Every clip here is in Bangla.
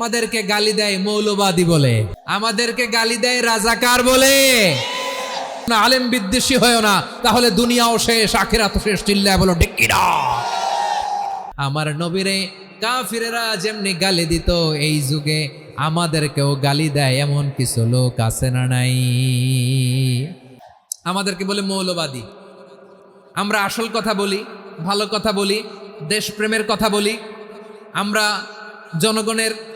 আমাদেরকে গালি দেয় মৌলবাদী বলে। আমাদেরকে গালি দেয় রাজাকার বলে। আলেম বিদ্বেষী হয় না। তাহলে দুনিয়াও শেষ আখিরাত শেষ, চিল্লায় বলো আমার নবীরে কাফিরেরা যেমনি গালি দিত, এই যুগে আমাদেরকেও গালি দেয় এমন কিছু লোক আছে না নাই? আমাদেরকে বলে মৌলবাদী। আমরা আসল কথা বলি, ভালো কথা বলি, দেশপ্রেমের কথা বলি। আমরা জনগণের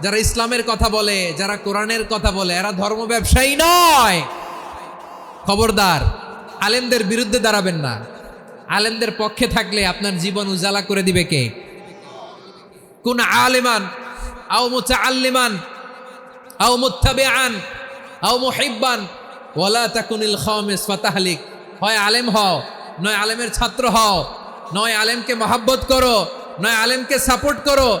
যারা ইসলামের কথা বলে, যারা কোরআনের কথা বলে, এরা ধর্ম ব্যবসায়ী নয়। খবরদার, আলেমদের বিরুদ্ধে দাঁড়াবেন না। আলেমদের পক্ষে থাকলে আপনার জীবন উজালা করে দিবে কে? কোন আলেমান, আও মুতাআল্লিমান, আও মুত্তাবিআন, আও মুহিব্বান, ওয়ালা তাকুনিল খামিস ফাতাহলিক। হয় আলেম হও, নয় আলেমের ছাত্র হও, নয় আলেমকে মহাব্বত করো, নয় আলেমকে সাপোর্ট করো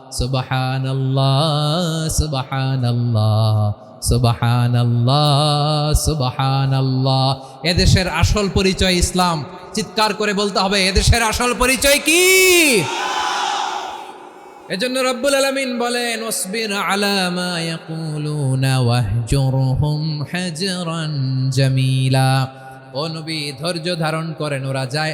সুবাহান আল্লাহ সুবাহান আল্লাহ এদেশের আসল পরিচয় ইসলাম। চিৎকার করে বলতে হবে, এদেশের আসল পরিচয় কি? এজন্য রব্বুল আলামিন বলেন ওসবির আলা মা ইয়াকুলুনা ওয়াহজুরহুম হাজরান ও নবী, ধৈর্য ধারণ করেন, ওরা যায়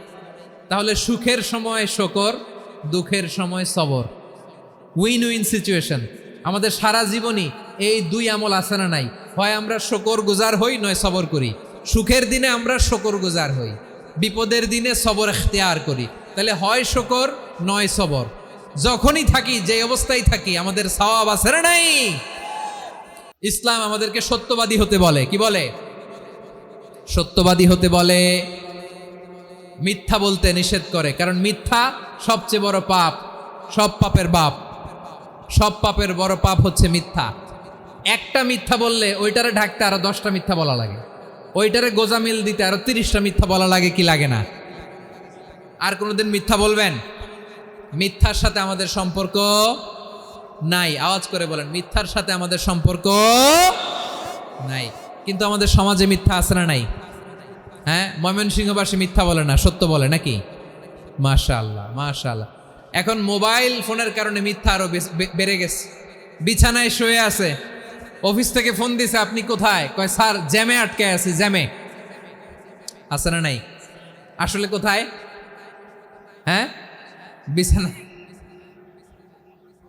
তাহলে সুখের সময় শকর, দুঃখের সময় সবর। উইন উইন সিচুয়েশন আমাদের সারা জীবনই এই দুই আমল আছে না নাই? হয় আমরা শকর গুজার হই, নয় সবর করি। সুখের দিনে আমরা শকর গুজার হই। বিপদের দিনে সবর এখতিয়ার করি। তাহলে হয় শকর, নয় সবর। যখনই থাকি যে অবস্থায় থাকি, আমাদের সওয়াব আছে না নাই? ইসলাম আমাদেরকে সত্যবাদী হতে বলে। কি বলে? সত্যবাদী হতে বলে মিথ্যা বলতে নিষেধ করে, কারণ মিথ্যা সবচেয়ে বড় পাপ, সব পাপের বাপ। সব পাপের বড় পাপ হচ্ছে মিথ্যা। একটা মিথ্যা বললে ওইটারে ঢাকতে আরও দশটা মিথ্যা বলা লাগে। ওইটারে গোজামিল দিতে আরও তিরিশটা মিথ্যা বলা লাগে কি লাগে না? আর কোনোদিন মিথ্যা বলবেন? মিথ্যার সাথে আমাদের সম্পর্ক নাই। আওয়াজ করে বলেন, মিথ্যার সাথে আমাদের সম্পর্ক নাই। কিন্তু আমাদের সমাজে মিথ্যা আছে না নাই? হ্যাঁ ময়মনসিংহবাসী মিথ্যা বলে না, সত্য বলে নাকি? মাশাল্লাহ মাশাল্লাহ এখন মোবাইল ফোনের কারণে মিথ্যা আরও বেশ- বে- বেড়ে গেছে। বিছানায় শুয়ে আছে। অফিস থেকে ফোন দিছে, আপনি কোথায়? কয়, স্যার, জ্যামে আটকে আছি, জ্যামে। আছে না নাই? আসলে কোথায়? হ্যাঁ? বিছানায়।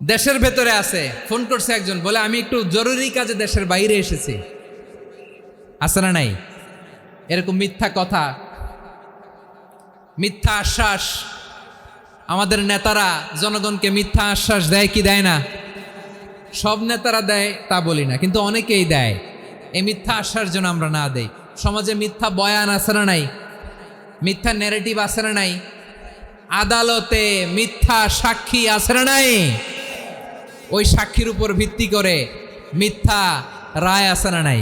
দেশের ভেতরে আছে। ফোন করছে একজন, বলে, আমি একটু জরুরি কাজে দেশের বাইরে এসেছি। আছে না নাই? এরকম মিথ্যা কথা, মিথ্যা আশ্বাস আমাদের নেতারা, জনগণকে মিথ্যা আশ্বাস দেয় কি দেয় না? সব নেতারা দেয়, তা বলি না, কিন্তু অনেকেই দেয়। এই মিথ্যা আশ্বাস যেন আমরা না দেই। সমাজে মিথ্যা বয়ান না নাই? মিথ্যা ন্যারেটিভ আছে না নাই? আদালতে মিথ্যা সাক্ষী না নাই? ওই সাক্ষীর উপর ভিত্তি করে মিথ্যা রায় না নাই?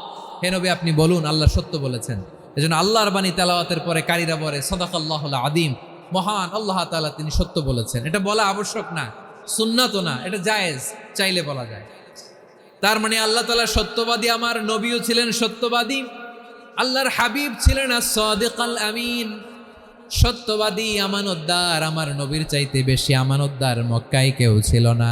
হে নবী, আপনি বলুন, আল্লাহ সত্য বলেছেন। এজন্য আল্লাহর বাণী তেলাওয়াতের পরে কারিরা বলে, সদাকাল্লাহুল আদিম মহান আল্লাহ তালা তিনি সত্য বলেছেন। এটা বলা আবশ্যক না সুন্নাত না, এটা জায়েজ, চাইলে বলা যায়। তার মানে আল্লাহ তালা সত্যবাদী, আমার নবীও ছিলেন সত্যবাদী, আল্লাহর হাবিব ছিলেন আমিন। সত্যবাদী, আমানতদার, আমার নবীর চাইতে বেশি আমানতদার মক্কায় কেউ ছিল না।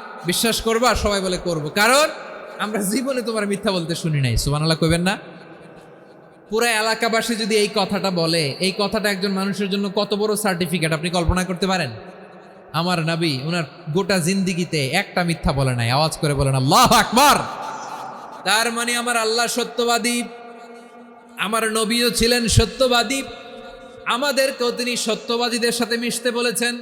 বিশ্বাস করবা, সবাই বলে করব। কারণ আমরা জীবনে তোমার মিথ্যা বলতে শুনি নাই সুবানাল্লাহ কইবেন না? পুরো এলাকাবাসী যদি এই কথাটা বলে, এই কথাটা একজন মানুষের জন্য কত বড় সার্টিফিকেট আপনি কল্পনা করতে পারেন? আমার নবী ওনার গোটা জিন্দিগিতে একটা মিথ্যা বলে নাই, আওয়াজ করে বলেন, আল্লাহ আকবর! তার মানে আমার আল্লাহ সত্যবাদী, আমার নবীও ছিলেন সত্যবাদী, আমাদেরকেও তিনি সত্যবাদীদের সাথে মিশতে বলেছেন।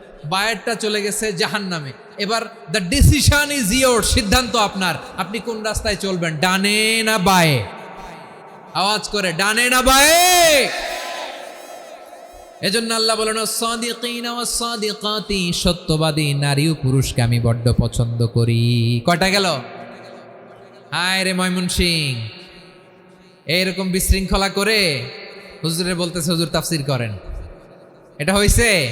বায়েরটা চলে গেছে জাহান্নামে। এবার দ্য ডিসিশন ইজ ইয়োর সিদ্ধান্ত আপনার। আপনি কোন রাস্তায় চলবেন? ডানে না বায়ে? আওয়াজ করে, ডানে না বায়ে? এজন্য আল্লাহ বলেন সাদিকাতি সত্যবাদী নারী ও পুরুষকে আমি বড্ড পছন্দ করি। কয়টা গেল? হায় রে ময়মন সিং এইরকম বিশৃঙ্খলা করে হুজুরে বলতেছে, হুজুর তাফসির করেন। এটা হয়েছে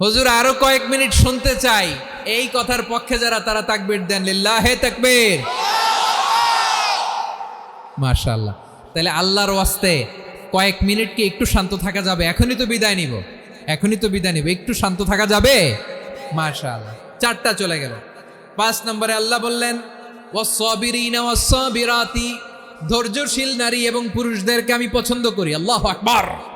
হুজুর আরও কয়েক মিনিট শুনতে চাই। এই কথার পক্ষে যারা, তারা তাকবির দেন। লিল্লাহে তাকবীর। মাশাআল্লাহ। তাহলে আল্লাহর ওয়াস্তে কয়েক মিনিট কি একটু শান্ত থাকা যাবে? এখনই তো বিদায় নিব। এখনই তো বিদায় নিব। একটু শান্ত থাকা যাবে? মাশাআল্লাহ। চারটা চলে গেল। পাঁচ নম্বরে আল্লাহ বললেন ধৈর্যশীল নারী এবং পুরুষদেরকে আমি পছন্দ করি। আল্লাহ আকবার।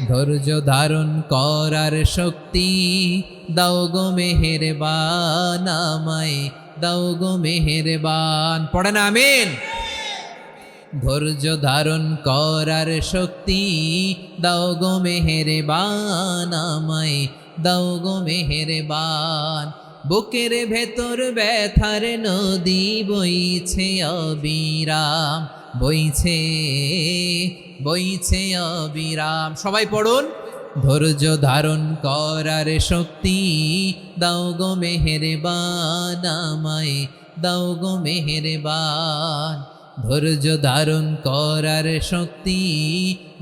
ধৈর্য ধারণ করার শক্তি। দাও গো মেহেরবান আমায়, দাও গো মেহেরবান। পড়েন আমিন। ধৈর্য ধারণ করার শক্তি। দাও গো মেহেরবান আমায়, দাও গো মেহেরবান। বুকের ভেতর ব্যথার নদী বইছে অবিরাম। বইছে বইছে অবিরাম। সবাই পড়ুন। ধৈর্য ধারণ করার শক্তি দাও গো মেহেরবান আমায়, দাও গো মেহের মেহেরবান। ধৈর্য ধারণ করার শক্তি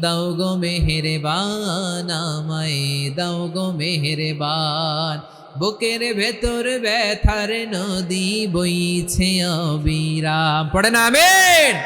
দাও গো মেহেরবান আমায়, দাও গো মেহেরবান। বুকের ভেতর ব্যথার নদী বইছে অবিরাম। পড়ে না আমেন।